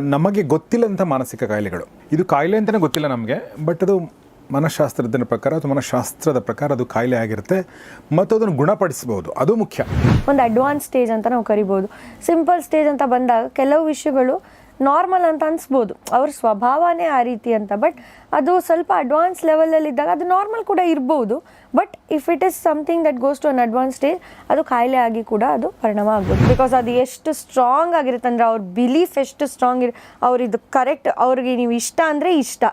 ನಮಗೆ ಗೊತ್ತಿಲ್ಲಂಥ ಮಾನಸಿಕ ಕಾಯಿಲೆಗಳು. ಇದು ಕಾಯಿಲೆ ಅಂತಲೇ ಗೊತ್ತಿಲ್ಲ ನಮಗೆ, ಬಟ್ ಅದು ಮನಃಶಾಸ್ತ್ರಜ್ಞರ ಪ್ರಕಾರ ಅಥವಾ ಮನಃಶಾಸ್ತ್ರದ ಪ್ರಕಾರ ಅದು ಕಾಯಿಲೆ ಆಗಿರುತ್ತೆ. ಮತ್ತು ಅದನ್ನು ಗುಣಪಡಿಸಬಹುದು ಅದು ಮುಖ್ಯ. ಒಂದು ಅಡ್ವಾನ್ಸ್ ಸ್ಟೇಜ್ ಅಂತ ನಾವು ಕರಿಬೋದು. ಸಿಂಪಲ್ ಸ್ಟೇಜ್ ಅಂತ ಬಂದಾಗ ಕೆಲವು ವಿಷಯಗಳು ನಾರ್ಮಲ್ ಅಂತ ಅನ್ಸ್ಬೋದು. ಅವ್ರ ಸ್ವಭಾವನೇ ಆ ರೀತಿ ಅಂತ. ಬಟ್ ಅದು ಸ್ವಲ್ಪ ಅಡ್ವಾನ್ಸ್ ಲೆವೆಲಲ್ಲಿ ಇದ್ದಾಗ ಅದು ನಾರ್ಮಲ್ ಕೂಡ ಇರ್ಬೋದು. But if it is something that goes to an advance stage ಅದು ಕಾಯಿಲೆ ಆಗಿ ಕೂಡ ಅದು ಪರಿಣಾಮ ಆಗ್ಬೋದು ಬಿಕಾಸ್ ಅದು ಎಷ್ಟು ಸ್ಟ್ರಾಂಗ್ ಆಗಿರುತ್ತೆ ಅಂದರೆ ಅವ್ರ ಬಿಲೀಫ್ ಎಷ್ಟು ಸ್ಟ್ರಾಂಗ್ ಇರ್ ಅವ್ರು ಕರೆಕ್ಟ್ ಅವ್ರಿಗೆ ನೀವು ಇಷ್ಟ ಅಂದರೆ ಇಷ್ಟ.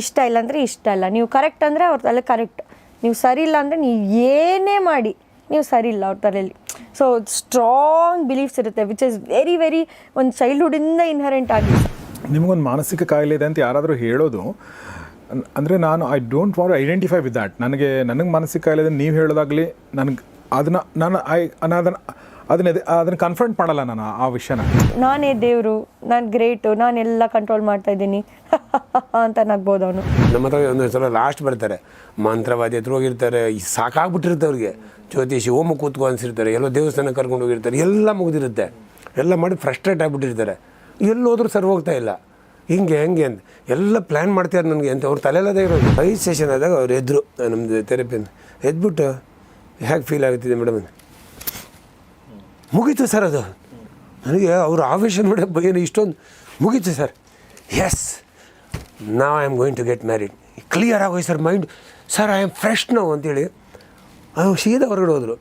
ಇಷ್ಟ ಇಲ್ಲ ಅಂದರೆ ಇಷ್ಟ ಇಲ್ಲ. ನೀವು ಕರೆಕ್ಟ್ ಅಂದರೆ ಅವ್ರ ತಲೆ ಕರೆಕ್ಟ್ ನೀವು ಸರಿ ಇಲ್ಲ ಅಂದರೆ ನೀವು ಏನೇ ಮಾಡಿ, ನೀವು ಸರಿ ಇಲ್ಲ ಅವ್ರ ತಲೆಯಲ್ಲಿ ಸೊ ಸ್ಟ್ರಾಂಗ್ ಬಿಲೀಫ್ಸ್ ಇರುತ್ತೆ ವಿಚ್ ಇಸ್ ವೆರಿ ವೆರಿ ಒಂದು ಚೈಲ್ಡ್ಹುಡ್ಡಿಂದ ಇನ್ಹರೆಂಟ್ ಆಗಿ. ನಿಮಗೊಂದು ಮಾನಸಿಕ ಕಾಯಿಲೆ ಇದೆ ಅಂತ ಯಾರಾದರೂ ಹೇಳೋದು ಅಂದರೆ ನಾನು I don't want identify with that ನನಗೆ ನನಗೆ ಮಾನಸಿಕ ಕಾಯಿಲೆ ಇದೆ, ನೀವು ಹೇಳೋದಾಗಲಿ, ನನಗೆ, ಅದನ್ನು, ನಾನು ಐ ನಾನು ಅದನ್ನು ಅದನ್ನ ಅದನ್ನ ಕನ್ಫ್ರಂಟ್ ಮಾಡಲ್ಲ ನಾನು ಆ- ವಿಷಯನ. ನಾನೇ ದೇವರು ನಾನು ಗ್ರೇಟು ನಾನೆಲ್ಲ ಕಂಟ್ರೋಲ್ ಮಾಡ್ತಾ ಇದ್ದೀನಿ. ಅಂತ ನಗ್ಬೋದು ಅವನು. ನಮ್ಮ ಹತ್ರ ಒಂದು ಸಲ ಲಾಸ್ಟ್ ಬರ್ತಾರೆ. ಮಂತ್ರವಾದಿ ಹತ್ರ ಹೋಗಿರ್ತಾರೆ ಸಾಕಾಗ್ಬಿಟ್ಟಿರುತ್ತೆ ಅವ್ರಿಗೆ. ಜ್ಯೋತಿಷಿ ಹೋಮ ಕೂತ್ಕೊ ಅನ್ಸಿರ್ತಾರೆ ಎಲ್ಲೋ ದೇವಸ್ಥಾನ ಕರ್ಕೊಂಡು ಹೋಗಿರ್ತಾರೆ ಎಲ್ಲ ಮುಗಿದಿರುತ್ತೆ. ಎಲ್ಲ ಮಾಡಿ ಫ್ರಸ್ಟ್ರೇಟ್ ಆಗಿಬಿಟ್ಟಿರ್ತಾರೆ. ಎಲ್ಲೋದ್ರೂ ಸರ್ ಹೋಗ್ತಾ ಇಲ್ಲ. ಹಿಂಗೆ ಹೆಂಗೆ ಅಂತ. ಎಲ್ಲ ಪ್ಲ್ಯಾನ್ ಮಾಡ್ತಾರೆ ನನಗೆ ಅಂತ. ಅವ್ರು ತಲೆಲ್ಲದೇ ಇರೋದು. ಐದು ಸೆಷನ್ ಆದಾಗ ಅವ್ರು ಎದ್ರು ನಮ್ಮದು ಥೆರಪಿಯಿಂದ ಎದ್ಬಿಟ್ಟು ಹೇಗೆ ಫೀಲ್ ಆಗುತ್ತಿದೆ ಮೇಡಮ್ ಮುಗೀತು ಸರ್ ಅದು. ನನಗೆ ಅವ್ರ ಆವೇಶ ನೋಡಿ ಏನು ಇಷ್ಟೊಂದು ಮುಗೀತು ಸರ್. ಎಸ್ ನಾವು I am going to get married clear ಆಗೋಯ್ತು sir mind sir I am fresh ನಾವು ಅಂತೇಳಿ ಅವ್ರು ಸೀದಾ ಹೊರಗಡೆ ಹೋದರು.